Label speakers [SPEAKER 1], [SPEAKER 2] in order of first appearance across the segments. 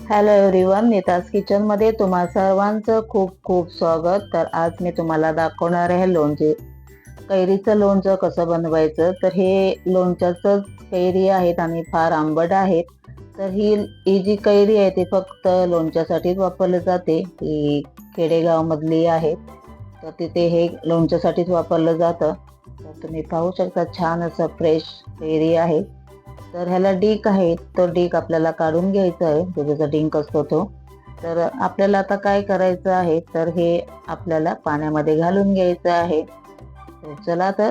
[SPEAKER 1] Hello everyone Nita's किचनमध्ये तुम्हा सर्वांचं खूप खूप स्वागत. तर आज मी तुम्हाला दाखवणार आहे लोणचे. कैरीचं लोणचं कसं बनवायचं? तर हे लोणच्याचंच कैरी आहेत आणि फार आंबट आहेत. तर ही ही जी कैरी आहे ती फक्त लोणच्यासाठीच वापरली जाते. ही खेडेगावमधली आहे. तर तिथे हे लोणच्यासाठीच वापरलं जातं. तर तुम्ही पाहू शकता छान असं फ्रेश कैरी आहे. तर ह्याला डीक आहे तो डीक आपल्याला काढून घ्यायचा आहे तो त्याचा डिंक असतो तो. तर आपल्याला आता काय करायचं आहे तर हे आपल्याला पाण्यामध्ये घालून घ्यायचं आहे. तर चला तर.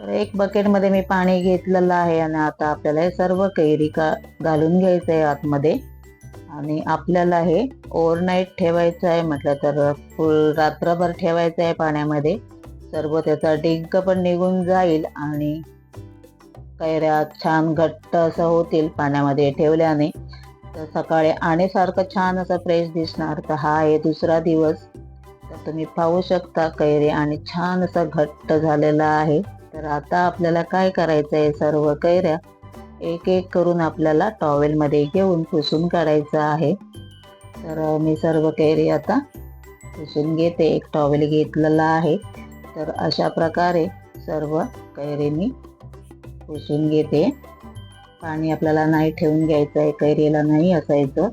[SPEAKER 1] तर एक बकेटमध्ये मी पाणी घेतलेलं आहे आणि आता आपल्याला हे सर्व कैरी का घालून घ्यायचं आहे आतमध्ये. आणि आपल्याला हे ओव्हरनाईट ठेवायचं आहे म्हटलं तर फुल रात्रभर ठेवायचं आहे पाण्यामध्ये. सर्व त्याचा डिंक पण निघून जाईल आणि कैऱ्या छान घट्ट असं होतील पाण्यामध्ये ठेवल्याने तर सकाळी आणि सारखं छान असं फ्रेश दिसणार. तर हा आहे दुसरा दिवस. तर तुम्ही पाहू शकता कैरी आणि छान असं घट्ट झालेला आहे. तर आता आपल्याला काय करायचं आहे सर्व कैऱ्या एक एक करून आपल्याला टॉवेलमध्ये घेऊन पुसून काढायचं आहे. तर मी सर्व कैरी आता पुसून घेते. एक टॉवेल घेतलेला आहे. तर अशा प्रकारे सर्व कैरी मी पुसून घेते. पाणी आपल्याला नाही ठेवून घ्यायचं आहे कैरीला नाही असायचं.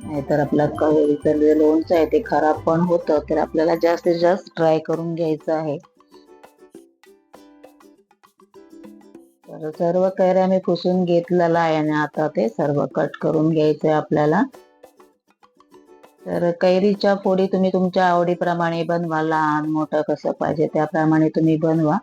[SPEAKER 1] नाहीतर आपला कैरीचं जे लोणचं आहे ते खराब पण होतं तर आपल्याला जास्तीत जास्त ट्राय करून घ्यायचं आहे. तर सर्व कैऱ्या मी पुसून घेतलेला आहे आणि आता ते सर्व कट करून घ्यायचं आहे आपल्याला. तर कैरीच्या फोडी तुम्ही तुमच्या आवडीप्रमाणे बनवा लहान मोठं कसं पाहिजे त्याप्रमाणे तुम्ही बनवा.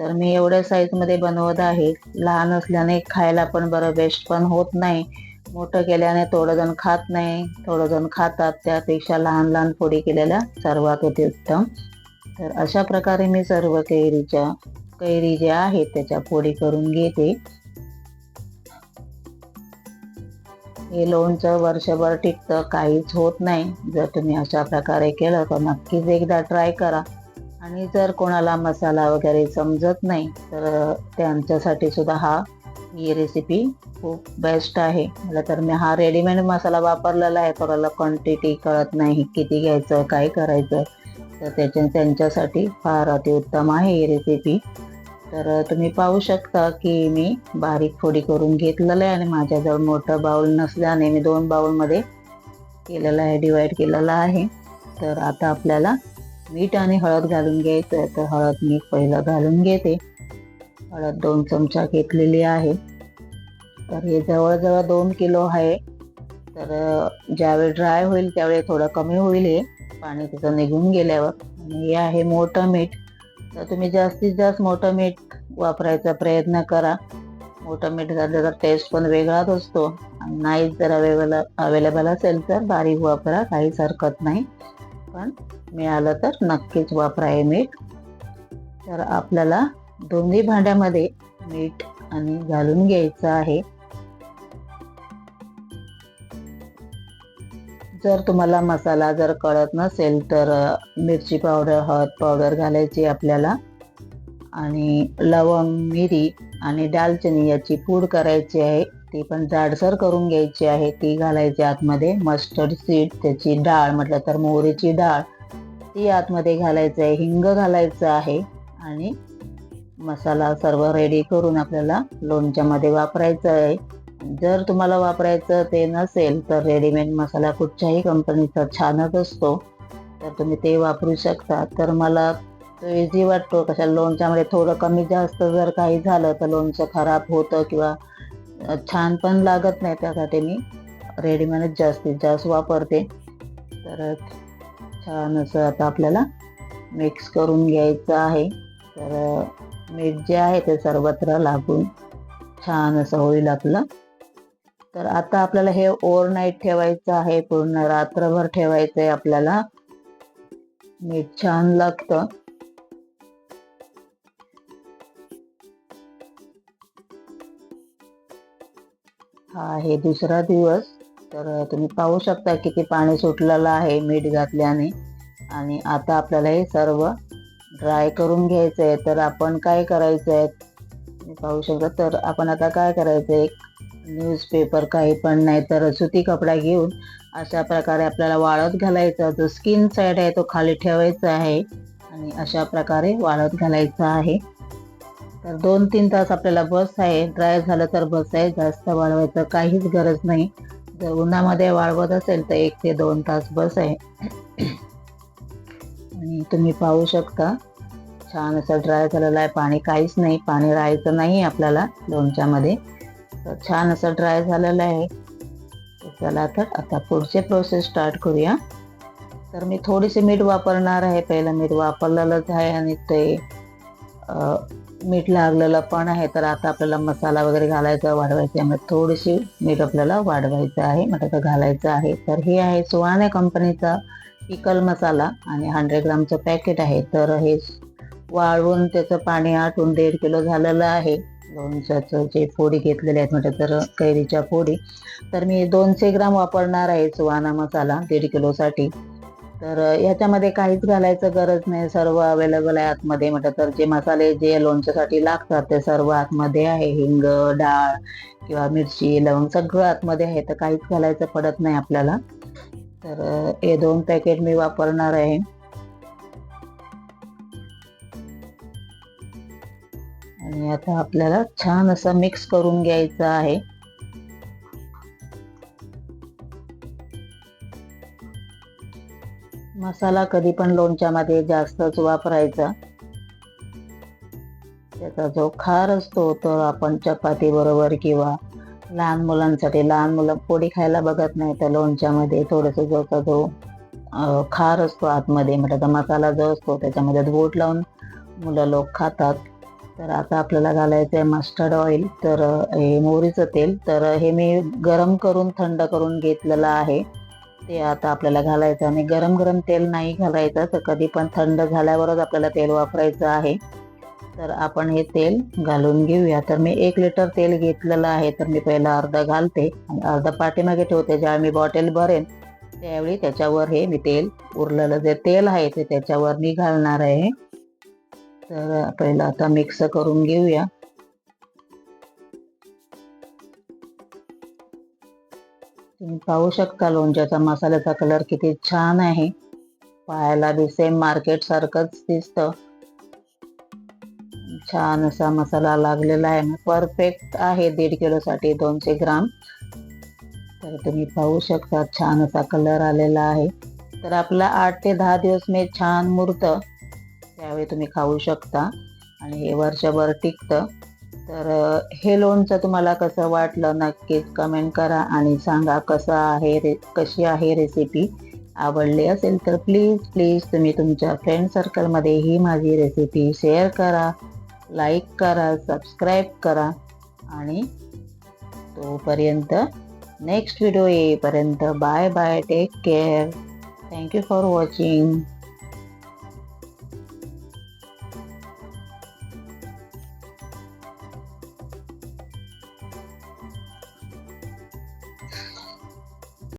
[SPEAKER 1] तर मी एवढ्या साईजमध्ये बनवत आहे. लहान असल्याने खायला पण बरं वेस्ट पण होत नाही. मोठं केल्याने थोडं जण खात नाही. थोडं जण खातात. त्यापेक्षा लहान लहान फोडी केलेल्या सर्वात होते उत्तम. तर अशा प्रकारे मी सर्व कैरीच्या कैरी ज्या आहेत त्याच्या फोडी करून घेते. हे लोणचं वर्षभर टिकतं. काहीच होत नाही. जर तुम्ही अशा प्रकारे केलं तर नक्कीच एकदा ट्राय करा. आणि जर कोणाला मसाला वगैरे समजत नाही तर त्यांच्यासाठी सुद्धा हा ही रेसिपी खूप बेस्ट आहे. मला तर मी हा रेडीमेड मसाला वापरलेला आहे. कोणाला क्वांटिटी कळत नाही किती घ्यायचं काय करायचं तर त्याच्या त्यांच्यासाठी फार अतिउत्तम आहे ही रेसिपी तर तुम्ही पाहू शकता की मी बारीक फोडी करून घेतलेलं आहे आणि माझ्याजवळ मोठं बाउल नसल्याने मी दोन बाउलमध्ये केलेलं आहे डिवाईड केलेलं आहे. तर आता आपल्याला मीठ आणि हळद घालून घ्यायचं तर हळद मी पहिलं घालून घेते. हळद दोन चमचा घेतलेली आहे. तर हे जवळजवळ दोन किलो आहे. तर ज्यावेळी ड्राय होईल त्यावेळी थोडं कमी होईल हे. पाणी तिथं निघून गेल्यावर. आणि हे आहे मोठं मीठ. तर तुम्ही जास्तीत जास्त मोठं मीठ वापरायचा प्रयत्न करा. मोठं मीठ घातलं तर टेस्ट पण वेगळाच असतो. आणि नाही जर अवेलेबल अवेलेबल असेल तर बारीक वापरा. काहीच हरकत नाही. पण मिळालं तर नक्कीच वापरा हे मीठ. तर आपल्याला दोन्ही भांड्यामध्ये मीठ आणि घालून घ्यायचं आहे. जर तुम्हाला मसाला जर कळत नसेल तर मिरची पावडर हळद पावडर घालायची आपल्याला. आणि लवंग मिरी आणि दालचिनी याची पूड करायची आहे. ती पण जाडसर करून घ्यायची आहे. ती घालायची आतमध्ये. मस्टर्ड सीड त्याची डाळ म्हटलं तर मोहरीची डाळ. ती आतमध्ये घालायचं आहे. हिंग घालायचं आहे. आणि मसाला सर्व रेडी करून आपल्याला लोणच्यामध्ये वापरायचं आहे. जर तुम्हाला वापरायचं ते नसेल तर रेडीमेड मसाला कुठच्याही कंपनीचा छानच असतो. तर तुम्ही ते वापरू शकता. तर मला तो इझी वाटतो. कशा लोणच्यामध्ये थोडं कमी जास्त जर काही झालं तर लोणचं खराब होतं किंवा छान पण लागत नाही त्यासाठी मी रेडीमेडच जास्तीत जास्त वापरते. तर छान असं आता आपल्याला मिक्स करून घ्यायचं आहे. तर मीठ जे आहे ते सर्वत्र लागून छान असं होईल आपलं. तर आता आपल्याला हे ओव्हरनाईट ठेवायचं आहे. पूर्ण रात्रभर ठेवायचं आहे आपल्याला. मीठ छान लागतं. हा आहे दुसरा दिवस तर तुम्ही पाहू शकता किती पाणी सुटलेलं आहे मीठ घातल्याने. आणि आता आपल्याला हे सर्व ड्राय करून घ्यायचं आहे तर आपण काय करायचं आहे पाहू शकता. तर आपण आता काय करायचं एक न्यूजपेपर काही पण नाही तर सुती कपडा घेऊन अशा प्रकारे आपल्याला वाळत घालायचा. जो स्किन साईड आहे तो खाली ठेवायचा आहे. आणि अशा प्रकारे वाळत घालायचा आहे. तर दोन तीन तास आपल्याला बस आहे. ड्राय झालं तर बस आहे. जास्त वाळवायचं काहीच गरज नाही. जर उन्हामध्ये वाळवत असेल तर एक ते दोन तास बस आहे. आणि तुम्ही पाहू शकता छान असं ड्राय झालेलं आहे. पाणी काहीच नाही. पाणी राहायचं नाही आपल्याला लोणच्यामध्ये. तर छान असं ड्राय झालेलं आहे. तर चला तर आता पुढचे प्रोसेस स्टार्ट करूया. तर मी थोडीशी मीठ वापरणार आहे. पहिलं मीठ वापरलेलंच आहे आणि ते मीठ लागलेलं पण आहे तर आता आपल्याला मसाला वगैरे घालायचा वाढवायचा त्यामुळे थोडीशी मीठ आपल्याला वाढवायचं आहे मग घालायचं आहे. तर हे आहे सुहाणे कंपनीचा पिकल मसाला आणि हंड्रेड ग्रामचं पॅकेट आहे. तर हे वाळवून त्याचं पाणी आटून दीड किलो झालेलं आहे. लोणच्याचं जे फोडी घेतलेले आहेत म्हटलं तर कैरीच्या फोडी. तर मी दोनशे ग्राम वापरणार आहे सुहाणा मसाला दीड किलोसाठी. तर ह्याच्यामध्ये काहीच घालायचं गरज नाही. सर्व अवेलेबल आहे आतमध्ये म्हटलं तर जे मसाले जे लोणच्यासाठी लागतात ते सर्व आतमध्ये आहे. हिंग डाळ किंवा मिरची लवंग सगळं आतमध्ये आहे तर काहीच घालायचं पडत नाही आपल्याला. तर हे दोन पॅकेट मी वापरणार आहे. आणि आता आपल्याला छान असं मिक्स करून घ्यायचं आहे. मसाला कधी पण लोणच्यामध्ये जास्तच वापरायचा. त्याचा जो खार असतो तो आपण चपाती बरोबर किंवा लहान मुलांसाठी लहान मुलं पोळी खायला बघत नाही तर लोणच्यामध्ये थोडंसं जो जो खार असतो आतमध्ये म्हणजे मसाला जो असतो त्याच्यामध्ये बोट लावून मुलं लोक खातात. तर आता आपल्याला घालायचं आहे मस्टर्ड ऑइल तर हे मोहरीचं तेल तर हे मी गरम करून थंड करून घेतलेलं आहे. ते आता आपल्याला घालायचं आणि गरम गरम तेल नाही घालायचं. तर कधी पण थंड झाल्यावरच आपल्याला तेल वापरायचं आहे. तर आपण हे तेल घालून घेऊया. तर मी एक लिटर तेल घेतलेलं आहे. तर मी पहिला अर्धा घालते आणि अर्धा पाठीमागे ठेवते. ज्यावेळी मी बॉटल भरेन त्यावेळी त्याच्यावर हे मी तेल उरलेलं जे तेल आहे ते त्याच्यावर मी घालणार आहे. तर पहिलं आता मिक्स करून घेऊया. तुम्ही पाहू शकता लोणच्याचा मसाल्याचा कलर किती छान आहे. पाहायला बी सेम मार्केट सारखंच दिसतं. छान असा मसाला लागलेला आहे परफेक्ट आहे. दीड किलोसाठी दोनशे ग्राम. तर तुम्ही पाहू शकता. छान असा कलर आलेला आहे. तर आपला आठ ते दहा दिवस मी छान मुरतं. त्यावेळी तुम्ही खाऊ शकता. आणि हे वर्षभर टिकतं. तर हे लोणचं तुम्हाला कसं वाटलं नक्कीच कमेंट करा आणि सांगा कसं आहे रे कशी आहे रेसिपी आवडली असेल तर प्लीज प्लीज तुम्ही तुमच्या फ्रेंड सर्कलमध्ये ही माझी रेसिपी शेअर करा लाईक करा सबस्क्राईब करा आणि तोपर्यंत नेक्स्ट व्हिडिओ येईपर्यंत bye bye take care thank you for watching